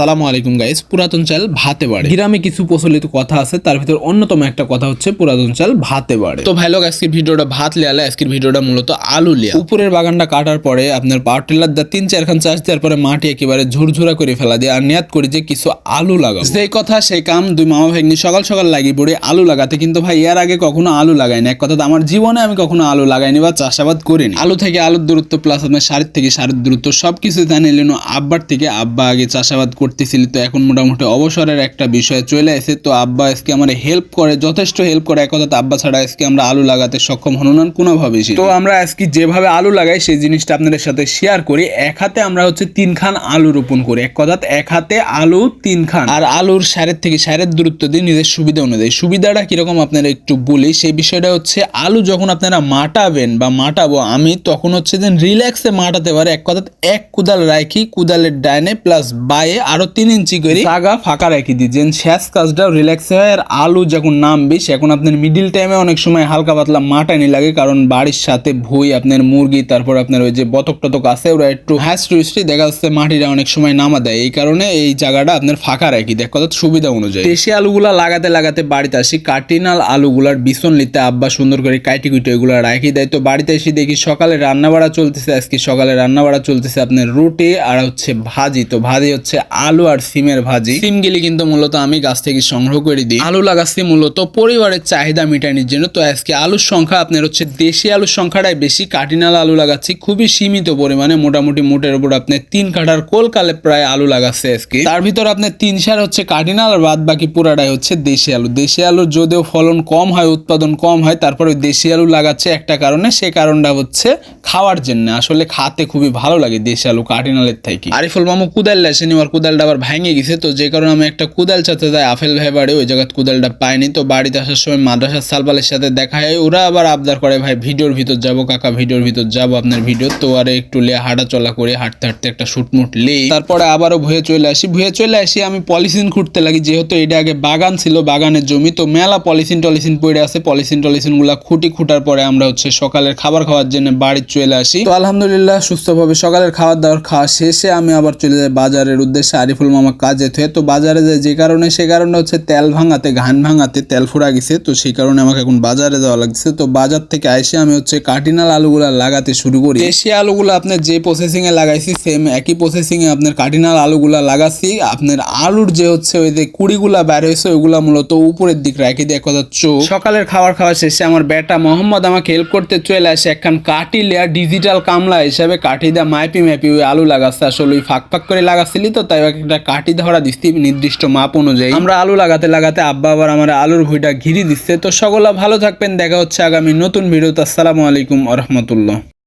আসসালামু আলাইকুম গাইস পুরাতন চাল ভাতে বাড়ে। গ্রামে কিছু প্রচলিত কথা আছে তার ভিতর অন্যতম একটা কথা হচ্ছে পুরাতন চাল ভাতে বাড়ে। তো ভাই লোক আজকের ভিডিওটা ভাত লিয়ালে আজকের ভিডিওটা মূলত আলু লিয়া উপরের বাগানটা কাটার পরে আপনার পাওয়ার টিলার দা তিন চার খান চাষ দেওয়ার পরে মাটি একেবারে ঝুরঝুরা করে ফেলা দিয়ে আর নিয়াত করি যে কিছু আলু লাগাবো। সেই কথা সেই কাম দুই মামা ভাগ্নি সকাল সকাল লাগিয়ে পড়ে আলু লাগাতে কিন্তু ভাই এর আগে কখনো আলু লাগাইনি এক কথা আমার জীবনে আমি কখনো আলু লাগাইনি বা চাষাবাদ করিনি। আলু থেকে আলুর দূরত্ব প্লাস আপনার সারের থেকে সারের দূরত্ব সবকিছু জানি নিলেন আব্বার থেকে আব্বা আগে চাষাবাদ করতেছিল তো এখন মোটামুটি অবসরের একটা বিষয় চলে এসে তো আব্বা আজকে আমার হেল্প করে যথেষ্ট হেল্প করে। এক কথা আব্বা ছাড়া আজকে আমরা আলু লাগাতে সক্ষম হন না কোনোভাবেই তো আমরা আজকে যেভাবে আলু লাগাই সেই জিনিসটা আপনাদের সাথে শেয়ার করি। এক হাতে আমরা হচ্ছে তিন খান আলু রোপণ করি। এক কথা এক হাতে আলু তিন খান। আর আলুর সারের থেকে সারের দূরত্ব দিয়ে নিজের সুবিধা অনুযায়ী। সুবিধাটা কীরকম আপনারা একটু বলি সেই বিষয়টা হচ্ছে আলু যখন আপনারা মাটাবেন বা মাটাবো আমি তখন হচ্ছে যে রিল্যাক্সে মাটাতে পারে। এক কথা এক কুদাল রাখি কুদালের ডাইনে প্লাস বায়ে আরও তিন ইঞ্চি করে। জায়গা ফাঁকা রাখি দিই। যেন শেষ কাজটা রিল্যাক্স হয় আর আলু যখন নামবে এখন আপনার মিডিল টাইমে অনেক সময় হালকা পাতলা মাটানি লাগে কারণ বাড়ির সাথে ভুই আপনার মুরগি তারপর আপনার ওই যে বতক টতক আছে ওরা একটু হ্যাস টুইস্টি দেখা যাচ্ছে মাটিটা অনেক সময় নামা দেয়। এই কারণে এই জায়গাটা আপনার ফাঁকা রাখি দেখ কথা সুবিধা অনুযায়ী। দেশি আলুগুলা লাগাতে লাগাতে বাড়িতে আসি কাটিনাল আলুগুলার বিছন লিতে আব্বা সুন্দর করে কাইটি কুইটি ওইগুলো রাখি দেয়। তো বাড়িতে এসে দেখি সকালে রান্না বাড়া চলতেছে আজকে সকালে রান্না বাড়া চলতেছে আপনার রুটি আর হচ্ছে ভাজি। তো ভাজি হচ্ছে আলু আর সিমের ভাজি। সিমগুলি কিন্তু মূলত আমি গাছ থেকে সংগ্রহ করে দিই। আলু লাগাচ্ছি মূলত পরিবারের চাহিদা মেটানোর জন্য। তো আজকে আলুর সংখ্যা আপনার হচ্ছে দেশি আলুর সংখ্যাটাই বেশি। কাটিনাল আলু লাগাচ্ছি খুবই সীমিত পরিমাণে। মোটামুটি মোটের উপর আপনি তিন কাঠার কোলকালে প্রায় আলু লাগাচ্ছে আজকে। তার ভিতর আপনার তিন সার হচ্ছে কাটিনাল আর বাদ বাকি পুরাটাই হচ্ছে দেশি আলু। দেশি আলুর যদিও ফলন কম হয়, উৎপাদন কম হয়, তারপরে দেশি আলু লাগাচ্ছে একটা কারণে। সে কারণটা হচ্ছে খাওয়ার জন্য। আসলে খাতে খুবই ভালো লাগে দেশি আলু কাটিনালের থেকে। আরিফুল মামু কুদাল আসেনি আর কুদালটা আবার ভেঙে গেছে। তো যে কারণে আমি একটা কোদাল চাতে যাই। আফেল ভাই বাড়ি ওই জায়গায় কোদালটা পাইনি। তো বাড়িতে আসার সময় মাদ্রাসার সালবালের সাথে দেখা হয়। ওরা আবার আবদার করে, ভাই, ভিডিওর ভিতর যাব, কাকা, ভিডিওর ভিতর যাব আপনার ভিডিও। তো আর একটু লে হাঁটা চলা করে, হাঁটতে হাঁটতে একটা শুটমুট লে। তারপরে আবারও ভুয়ে চলে আসি। ভুয়ে চলে আসি, আমি পলিথিন খুঁটতে লাগি। যেহেতু এটা আগে বাগান ছিল, বাগানের জমি, তো মেলা পলিথিন টলিথিন পড়ে আছে। পলিথিনগুলা খুঁটি খুঁটার পরে আমরা হচ্ছে সকালের খাবার খাওয়ার জন্য বাড়ি চলে আসি। তো আলহামদুলিল্লাহ সুস্থভাবে সকালের খাবার দাবার খাওয়া শেষে আমি আবার চলে যাই বাজারের উদ্দেশ্যে। আরিফুল মামা কাজে থয়ে তো বাজারে যায়, যে কারণে, সে কারণে হচ্ছে তেল ভাঙাতে, ঘান ভাঙাতে তেল ফুরা গেছে। তো সেই কারণে আমাকে এখন বাজারে যাওয়া লাগছে। তো বাজার থেকে আইসে আমি হচ্ছে কাটিনাল আলুগুলা লাগাতে শুরু করি। দেশি আলুগুলো আপনার যে প্রসেসিং এ লাগাইছি সেম একই প্রসেসিং এ আপনার কাটিনাল আলুগুলা লাগাচ্ছি আপনার আলুর যে হচ্ছে ওই যে কুড়িগুলা বের হয়েছে, ওইগুলা মূলত উপরের দিক রাখি দিয়ে কথা চোখ। সকালের খাবার খাওয়া শেষে আমার বেটা মোহাম্মদ আমাকে হেল্প করতে চলে আসে একখান কাটি লেয়ার ডিজিটাল কামলা হিসাবে, কাঠি দা মাইপি ম্যাপি ওই আলু লাগাচ্ছে। আসলে ওই ফাঁক ফাঁক করে লাগাচ্ছিলি তো, তাই একটা কাটি ধরা দিচ্ছি নির্দিষ্ট মাপ অনুযায়ী। আমরা আলু লাগাতে লাগাতে আব্বা আবার আমার আলুর ভুঁইটা ঘিরি দিচ্ছে। তো সকলা ভালো থাকবেন, দেখা হচ্ছে আগামী নতুন ভিডিওতে। আসসালামু আলাইকুম রহমতুল্লাহ।